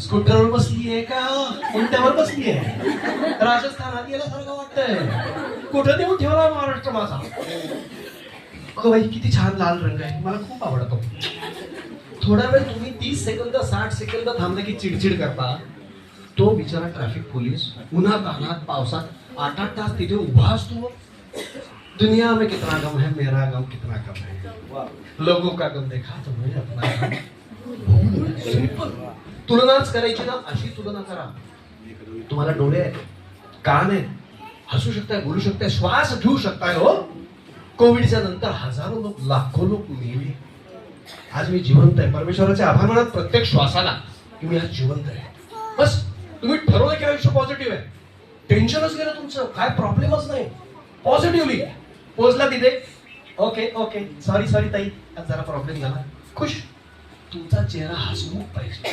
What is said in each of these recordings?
स्कूटरवर बसली आहे का? कोणत्यावर बसली आहे. राजस्थानात गेल्यासारखं वाटतंय. कुठं देऊन ठेवला महाराष्ट्र माझा? अगं बाई किती छान लाल रंग आहे. मला खूप आवडतो. थोडा वेळ तुम्ही तीस सेकंद साठ सेकंद थांबले की चिडचिड करता. तो बिचारा ट्रॅफिक पोलीस उन्हात तानात पावसात आठ आठ तास तिथे उभा असतो. दुनिया में कितना गम है मेरा गम कितना कम है। लोगों का गम देखा तो मुझे अपना गम तुलनाच करायची ना अशी तुलना करा. तुम्हाला डोळे आहेत कान आहेत हसू शकताय बोलू शकताय श्वास घेऊ शकताय हो. कोविडच्या नंतर हजारो लोक लाखो लोक मेले. आज मी जिवंत आहे. परमेश्वराचे आभार म्हणत प्रत्येक श्वासाला की मी आज जिवंत आहे. बस तुम्ही ठरवलं की आयुष्य पॉझिटिव्ह आहे. टेन्शनच गेलं तुमचं काय प्रॉब्लेमच नाही. पॉझिटिव्हली पोचला तिथे. ओके ओके सॉरी सॉरी ताई. आज जरा प्रॉब्लेम झाला. खुश. तुमचा चेहरा हसमुख पाहिजे.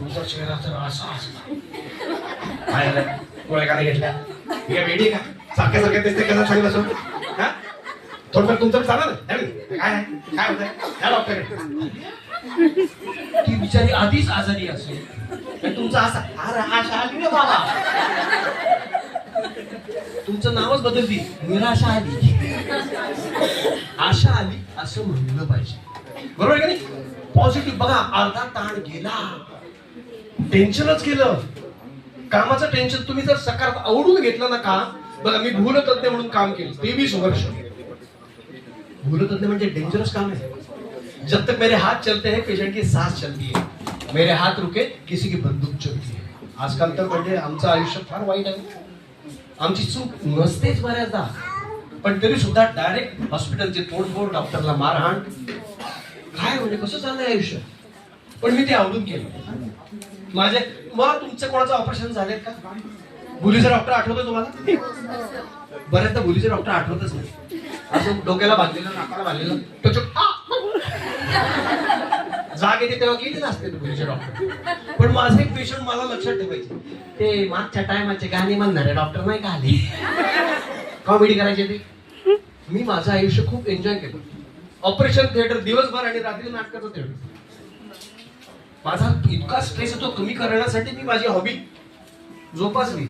तुमचा चेहरा तर असा असला काय झालं? गोळ्या का घेतल्या. मी काय वेडी आहे का? सारख्या सारख्या दिसते कसं सांगितलं असं हा? थोडंफार तुमचं चाललं काय काय होत या डॉक्टर ती बिचारी आधीच आजारी असेल. तुमचा असा अरे आशा आली ना बाबा. तुमचं नावच बदलती. निराशा आली. आशा आली असं म्हणलं पाहिजे. बरोबर आहे का नाही? पॉझिटिव्ह बघा अर्धा ताण गेला. टेन्शनच केलं. कामाचं टेन्शन तुम्ही जर सकारात आवडून घेतलं ना काम बघा मी भूलतज्ञ म्हणून काम केलं. तेवीस वर्ष. भूलतज्ञ म्हणजे डेंजरस काम आहे. जब तक मेरे हाथ चलते हैं पेशंट की सांस चलती है. मेरे हाथ रुके किसी की बंदूक चलती है. आजकाल तर म्हणजे आमचं आयुष्य फार वाईट आहे. आमची चूक नसतेच बऱ्याचदा. पण तरी सुद्धा डायरेक्ट हॉस्पिटलचे तोडफोड डॉक्टरला मारहाण. काय म्हणजे कसं चाललंय आयुष्य? पण मी ते आवडून केलं. माझे मला तुमचं कोणाचं ऑपरेशन झाले का? बुलीचे डॉक्टर आठवतो तुम्हाला? बऱ्याचदा बुलीचे डॉक्टर आठवतच नाही. असं डोक्याला बांधलेलं नाकाला बांधलेलं. टचक जाग येते तेव्हा गेले नसते बुलीचे डॉक्टर पण माझे एक पेशंट मला लक्षात ठेवायचे. ते मागच्या टायमाचे गाणे म्हणणारे डॉक्टर नाही का आले? कॉमेडी करायचे ते. मी माझं आयुष्य खूप एन्जॉय केलं. ऑपरेशन थिएटर दिवसभर आणि रात्री नाटकाचं थिएटर माझा इतका स्ट्रेस येतो कमी करण्यासाठी मी माझी हॉबी जोपासली.